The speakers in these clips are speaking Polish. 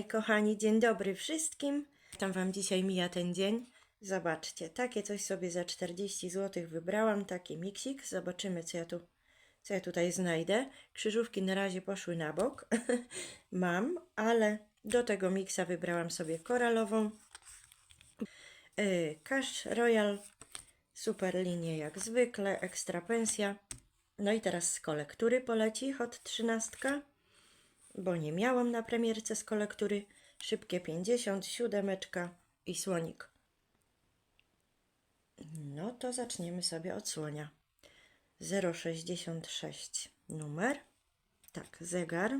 Kochani, dzień dobry wszystkim. Tam wam dzisiaj mija ten dzień. Zobaczcie, takie coś sobie za 40 zł wybrałam, taki miksik. Zobaczymy co ja tu, co ja tutaj znajdę. Krzyżówki na razie poszły na bok. Mam, ale do tego miksa wybrałam sobie koralową. Yy, Cash Royal, super linie jak zwykle, ekstra pensja. No i teraz z kolektury poleci hot 13 bo nie miałam na premierce z kolektury. Szybkie 50, siódemeczka i słonik. No to zaczniemy sobie od słonia. 066 numer. Tak, zegar.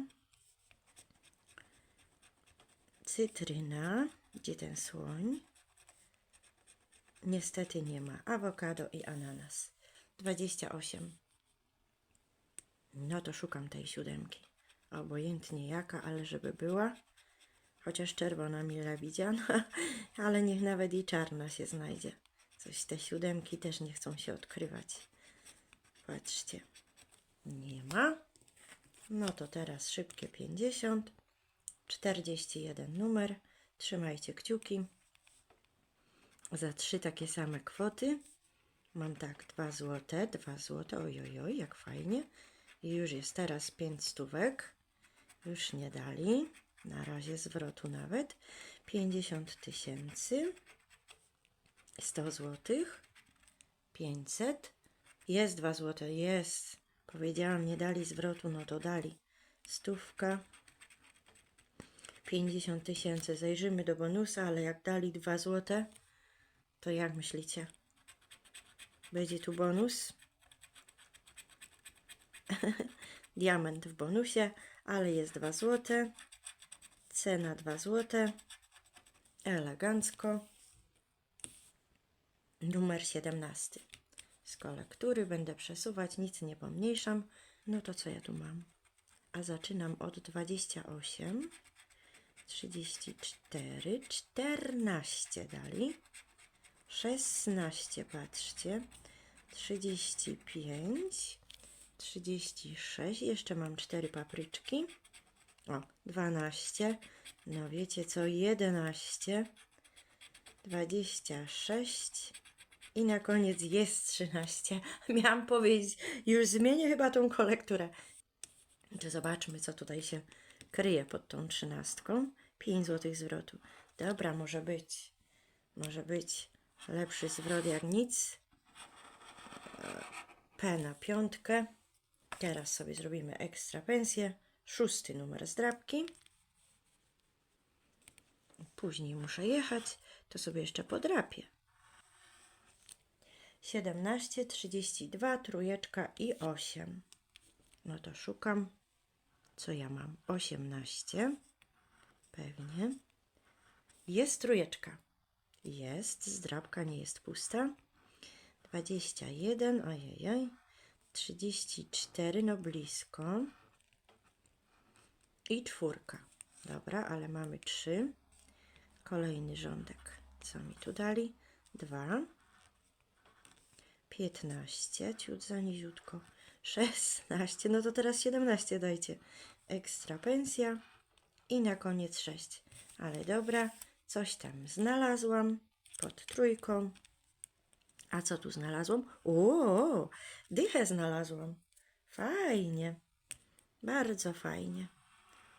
Cytryna. Gdzie ten słoń? Niestety nie ma. Awokado i ananas. 28. No to szukam tej siódemki. Obojętnie jaka, ale żeby była. Chociaż czerwona mile widziana, ale niech nawet i czarna się znajdzie. Coś te siódemki też nie chcą się odkrywać. Patrzcie. Nie ma. No to teraz szybkie 50. 41 numer. Trzymajcie kciuki. Za trzy takie same kwoty. Mam tak, 2 złote, 2 złote, ojojoj, jak fajnie. I już jest teraz 5 stówek. Już nie dali. Na razie zwrotu nawet. 50 tysięcy. 100 złotych. 500. Jest 2 złote, jest. Powiedziałam, nie dali zwrotu, no to dali. Stówka. 50 tysięcy. Zajrzymy do bonusa, ale jak dali 2 złote, to jak myślicie? Będzie tu bonus? Diament w bonusie, ale jest 2 złote. Cena 2 złote. Elegancko. Numer 17. Z kolektury będę przesuwać, nic nie pomniejszam. No to co ja tu mam? A zaczynam od 28, 34, 14 dali. 16, patrzcie. 35, 36, jeszcze mam 4 papryczki. O, 12. No wiecie co, 11, 26 i na koniec jest 13. Miałam powiedzieć, już zmienię chyba tą kolekturę. To zobaczmy, co tutaj się kryje pod tą trzynastką. 5 zł zwrotu. Dobra, może być. Może być lepszy zwrot jak nic. P na piątkę. Teraz sobie zrobimy ekstra pensję. Szósty numer zdrabki. Później muszę jechać, to sobie jeszcze podrapię. 17, 32, trójeczka i 8. No to szukam, co ja mam. 18. Pewnie. Jest trójeczka. Jest, zdrabka nie jest pusta. 21, ojej, 34, no blisko. I czwórka. Dobra, ale mamy trzy. Kolejny rządek. Co mi tu dali? Dwa. 15, ciut za niziutko. 16, no to teraz 17 dajcie. Ekstra pensja. I na koniec 6. Ale dobra, coś tam znalazłam pod trójką. A co tu znalazłam? O, dychę znalazłam. Fajnie. Bardzo fajnie.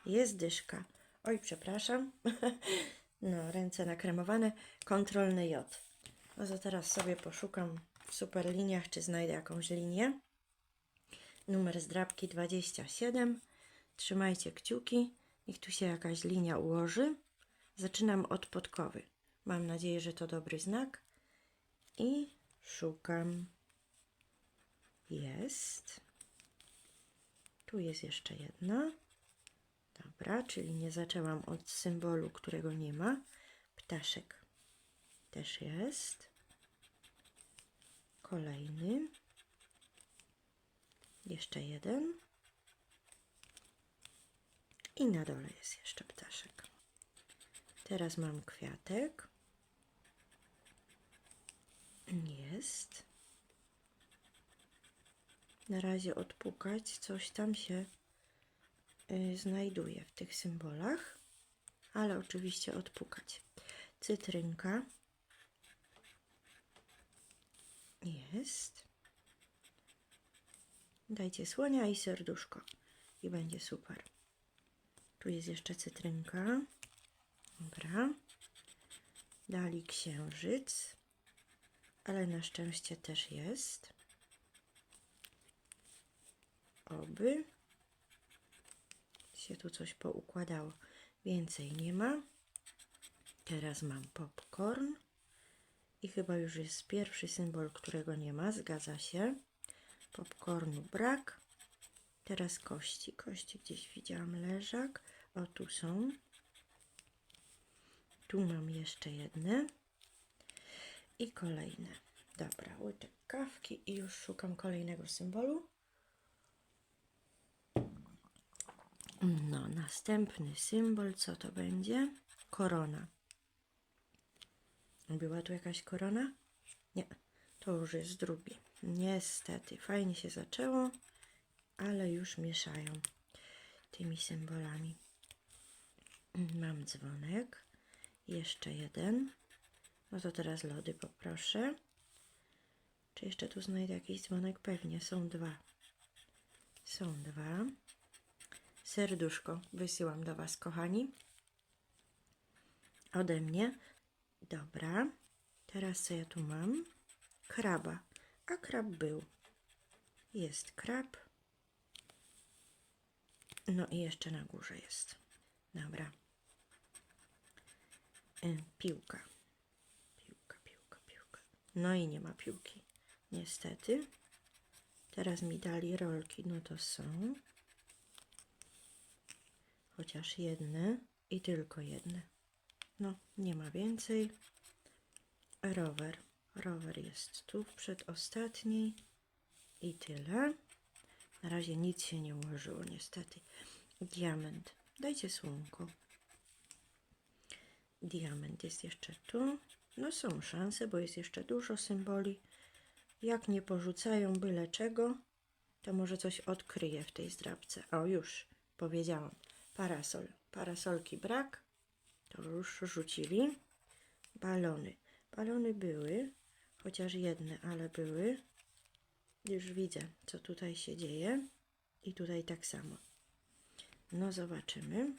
Jest dyszka. Oj, przepraszam. No, ręce nakremowane. Kontrolny J. No to teraz sobie poszukam w super liniach, czy znajdę jakąś linię. Numer zdrabki 27. Trzymajcie kciuki. Niech tu się jakaś linia ułoży. Zaczynam od podkowy. Mam nadzieję, że to dobry znak. I szukam. Jest. Tu jest jeszcze jedna. Dobra, czyli nie zaczęłam od symbolu, którego nie ma. Ptaszek też jest. Kolejny. Jeszcze jeden. I na dole jest jeszcze ptaszek. Teraz mam kwiatek. Jest. Na razie odpukać, coś tam się y, znajduje w tych symbolach. ale oczywiście odpukać. Cytrynka. Jest. Dajcie słonia i serduszko i będzie super. Tu jest jeszcze cytrynka. Dobra. Dali księżyc, ale na szczęście też jest. Oby się tu coś poukładało. Więcej nie ma. Teraz mam popcorn. I chyba już jest pierwszy symbol, którego nie ma. Zgadza się. Popcornu brak. Teraz kości. Kości gdzieś widziałam leżak. O, tu są. Tu mam jeszcze jedne. I kolejne. Dobra, łyczek kawki i już szukam kolejnego symbolu. No, następny symbol, co to będzie? Korona. Była tu jakaś korona? Nie, to już jest drugi. Niestety, fajnie się zaczęło, ale już mieszają tymi symbolami. Mam dzwonek, jeszcze jeden. No to teraz lody poproszę. Czy jeszcze tu znajdę jakiś dzwonek? Pewnie, są dwa. Są dwa. Serduszko wysyłam do Was, kochani. Ode mnie. Dobra. Teraz co ja tu mam? Kraba. A krab był. Jest krab. No i jeszcze na górze jest. Dobra. Piłka, piłka. No i nie ma piłki. Niestety. Teraz mi dali rolki. No to są. Chociaż jedne i tylko jedne. No, nie ma więcej. Rower. Rower jest tu w przedostatniej. I tyle. Na razie nic się nie ułożyło, niestety. Diament. Dajcie słonko. Diament jest jeszcze tu. No są szanse, bo jest jeszcze dużo symboli. Jak nie porzucają byle czego, to może coś odkryje w tej zdrabce. O, już powiedziałam. Parasol. Parasolki brak. To już rzucili. Balony. Balony były, chociaż jedne, ale były. Już widzę, co tutaj się dzieje. I tutaj tak samo. No, zobaczymy.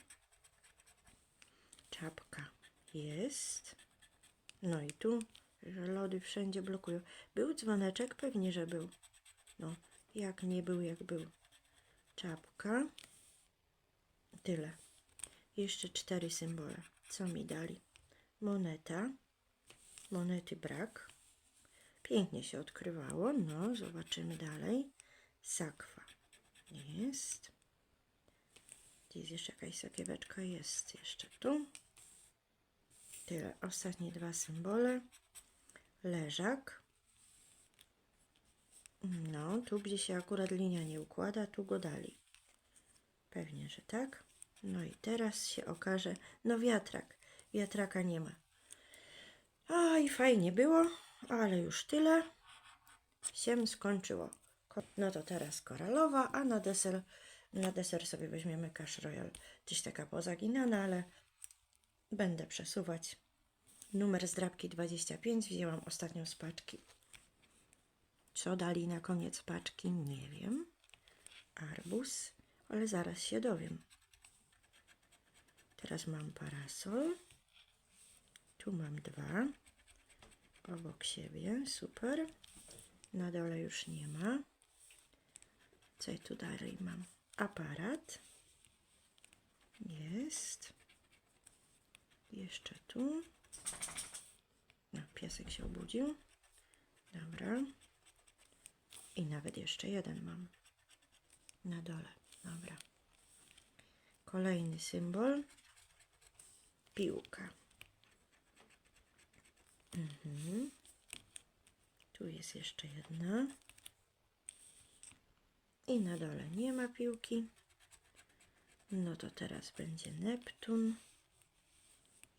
Czapka jest. No i tu, że lody wszędzie blokują. Był dzwoneczek? Pewnie, że był. No, jak nie był, jak był. Czapka. Tyle. Jeszcze cztery symbole. Co mi dali? Moneta. Monety brak. Pięknie się odkrywało. No, zobaczymy dalej. Sakwa. Jest. Gdzie jest jeszcze jakaś sakieweczka? Jest jeszcze tu. Tyle. Ostatnie dwa symbole. Leżak. No, tu gdzie się akurat linia nie układa, tu go dali. Pewnie, że tak. No i teraz się okaże, no wiatrak. Wiatraka nie ma. A i fajnie było, ale już tyle. Się skończyło. Ko- No to teraz koralowa, a na deser, na deser sobie weźmiemy Cash Royal. Gdzieś taka pozaginana, ale będę przesuwać. Numer zdrabki 25 wzięłam ostatnio z paczki. Co dali na koniec paczki? Nie wiem. Arbus, ale zaraz się dowiem. Teraz mam parasol. Tu mam dwa. Obok siebie. Super. Na dole już nie ma. Co ja tu dalej mam? Aparat. Jest. Jeszcze tu. No, piesek się obudził. Dobra. I nawet jeszcze jeden mam. Na dole. Dobra. Kolejny symbol. Piłka. Mhm. Tu jest jeszcze jedna. I na dole nie ma piłki. No to teraz będzie Neptun.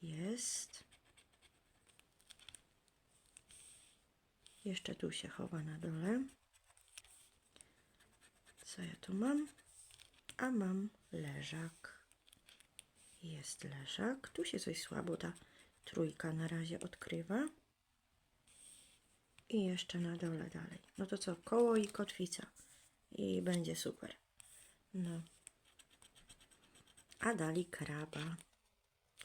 Jest. Jeszcze tu się chowa na dole. Co ja tu mam? A mam leżak. Jest leżak. Tu się coś słabo ta trójka na razie odkrywa. I jeszcze na dole dalej. No to co? Koło i kotwica. I będzie super. No. A dali kraba.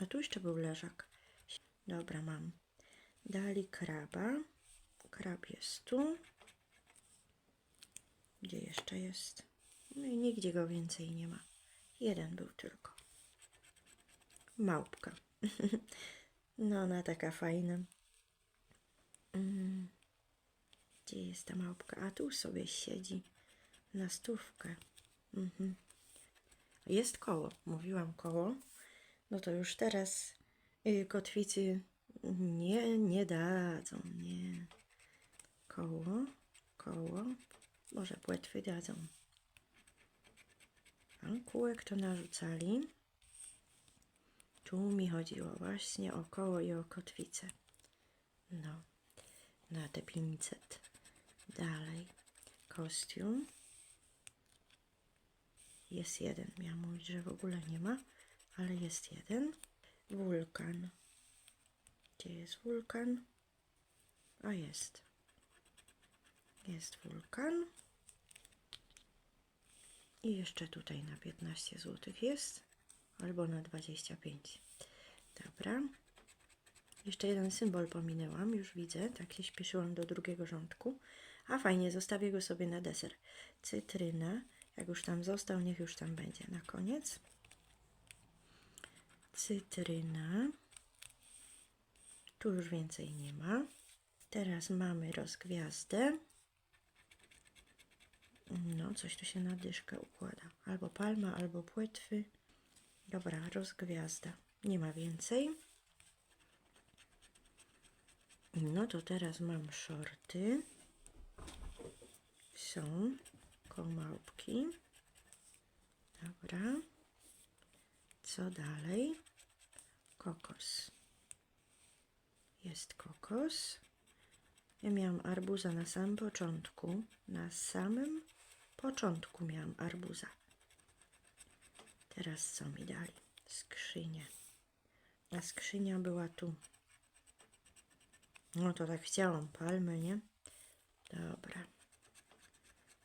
A tu jeszcze był leżak. Dobra, mam. Dali kraba. Krab jest tu. Gdzie jeszcze jest? No i nigdzie go więcej nie ma. Jeden był tylko. Małpka. no, ona taka fajna. Mm. Gdzie jest ta małpka? A tu sobie siedzi na stówkę. Mhm. Jest koło. Mówiłam koło. No to już teraz y, kotwicy nie, nie dadzą. Nie. Koło, koło. Może płetwy dadzą. A kółek to narzucali. Tu mi chodziło właśnie o koło i o kotwicę. No, na te 500. Dalej. Kostium. Jest jeden. Miałam mówić, że w ogóle nie ma, ale jest jeden. Wulkan. Gdzie jest wulkan? O, jest. Jest wulkan. I jeszcze tutaj na 15 zł jest. Albo na 25. Dobra. Jeszcze jeden symbol pominęłam, już widzę. Tak się śpieszyłam do drugiego rządku. A fajnie, zostawię go sobie na deser. Cytryna. Jak już tam został, niech już tam będzie na koniec. Cytryna. Tu już więcej nie ma. Teraz mamy rozgwiazdę. No, coś tu się na dyszkę układa. Albo palma, albo płetwy. Dobra, rozgwiazda. Nie ma więcej. No to teraz mam shorty. Są komałki. Dobra. Co dalej? Kokos. Jest kokos. Ja miałam arbuza na samym początku. Na samym początku miałam arbuza. Teraz co mi dali? Skrzynię. A skrzynia była tu. No to tak chciałam palmę, nie? Dobra.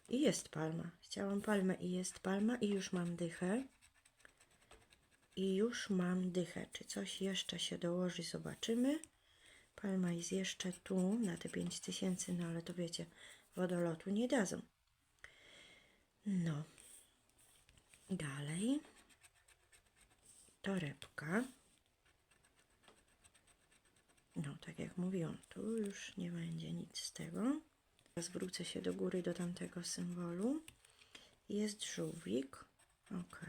I jest palma. Chciałam palmę i jest palma i już mam dychę. I już mam dychę. Czy coś jeszcze się dołoży? Zobaczymy. Palma jest jeszcze tu na te 5000, no ale to wiecie, wodolotu nie dadzą. No. Dalej. Torebka. No, tak jak mówiłam, tu już nie będzie nic z tego. Zwrócę się do góry do tamtego symbolu. Jest żółwik. Ok.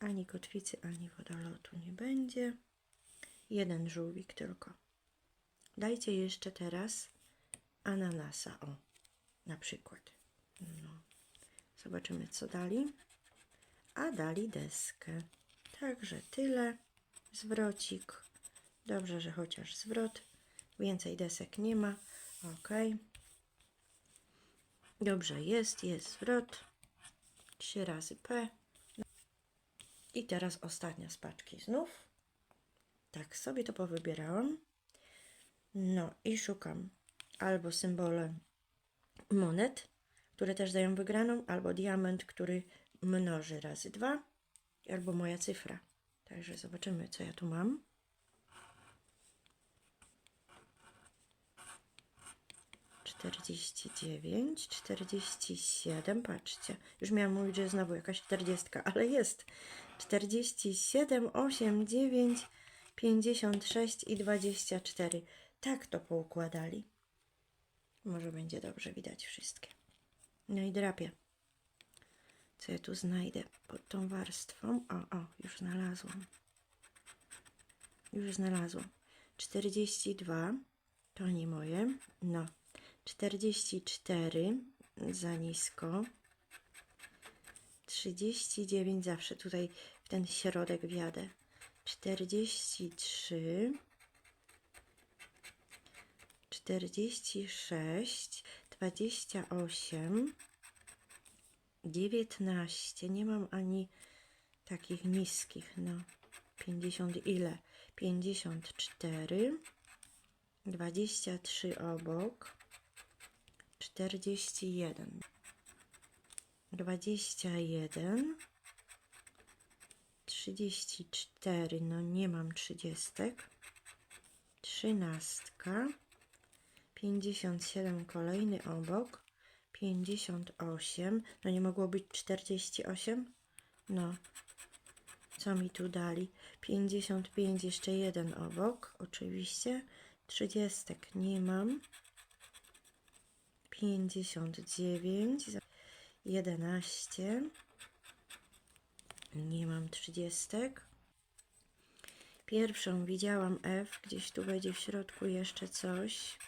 Ani kotwicy, ani wodolotu nie będzie. Jeden żółwik tylko. Dajcie jeszcze teraz ananasa. O, na przykład. No. Zobaczymy, co dali. A dali deskę. Także tyle. Zwrocik. Dobrze, że chociaż zwrot. Więcej desek nie ma. Ok. Dobrze, jest, jest zwrot. Trzy razy P. I teraz ostatnia z paczki znów. Tak sobie to powybierałam. No i szukam albo symbole monet, które też dają wygraną, albo diament, który mnoży razy dwa, albo moja cyfra. Także zobaczymy, co ja tu mam. Czterdzieści dziewięć, czterdzieści siedem, patrzcie. Już miałam mówić, że znowu jakaś czterdziestka, ale jest. Czterdzieści siedem, osiem, dziewięć, pięćdziesiąt sześć i dwadzieścia cztery. Tak to poukładali. Może będzie dobrze widać wszystkie. No i drapię. Co ja tu znajdę pod tą warstwą? O, o, już znalazłam. Już znalazłam. 42 to nie moje. No. 44 za nisko. 39 zawsze tutaj w ten środek wiadę. 43 46, 28, 19. Nie mam ani takich niskich, no. 50 ile? 54. 23 obok. 41. 21. 34, no nie mam trzydziestek. Trzynastka. 57 kolejny obok. 58. No nie mogło być 48? No. Co mi tu dali? 55 jeszcze jeden obok. Oczywiście. Trzydziestek nie mam. 59. 11. Nie mam trzydziestek. Pierwszą widziałam F, gdzieś tu będzie w środku jeszcze coś.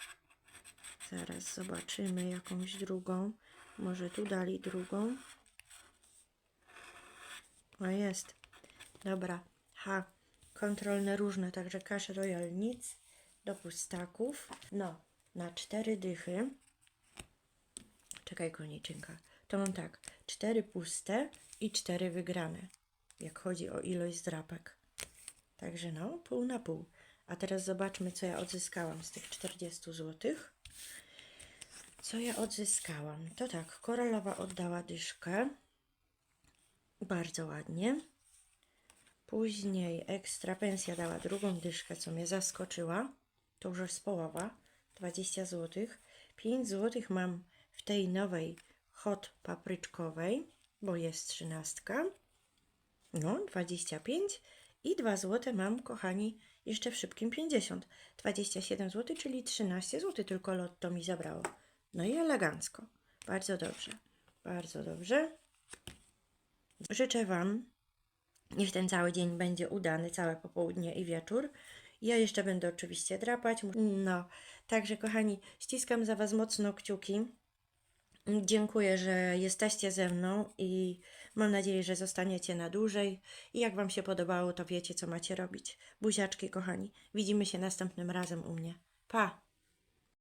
Zaraz zobaczymy jakąś drugą. Może tu dali drugą. O jest. Dobra. H. Kontrolne różne, także Cash Royal nic. Do pustaków. No, na cztery dychy. Czekaj, koniczynka. To mam tak. Cztery puste i cztery wygrane. Jak chodzi o ilość zdrapek. Także no, pół na pół. A teraz zobaczmy, co ja odzyskałam z tych 40 zł. Co ja odzyskałam? To tak, koralowa oddała dyszkę. Bardzo ładnie. Później ekstra pensja dała drugą dyszkę, co mnie zaskoczyła. To już jest połowa. 20 zł. 5 zł mam w tej nowej hot papryczkowej, bo jest trzynastka. No, 25 i 2 zł mam, kochani, jeszcze w szybkim 50. 27 zł, czyli 13 zł, tylko lotto mi zabrało. No i elegancko. Bardzo dobrze. Bardzo dobrze. Życzę Wam, niech ten cały dzień będzie udany, całe popołudnie i wieczór. Ja jeszcze będę oczywiście drapać. No, także kochani, ściskam za Was mocno kciuki. Dziękuję, że jesteście ze mną i mam nadzieję, że zostaniecie na dłużej. I jak Wam się podobało, to wiecie, co macie robić. Buziaczki, kochani. Widzimy się następnym razem u mnie. Pa!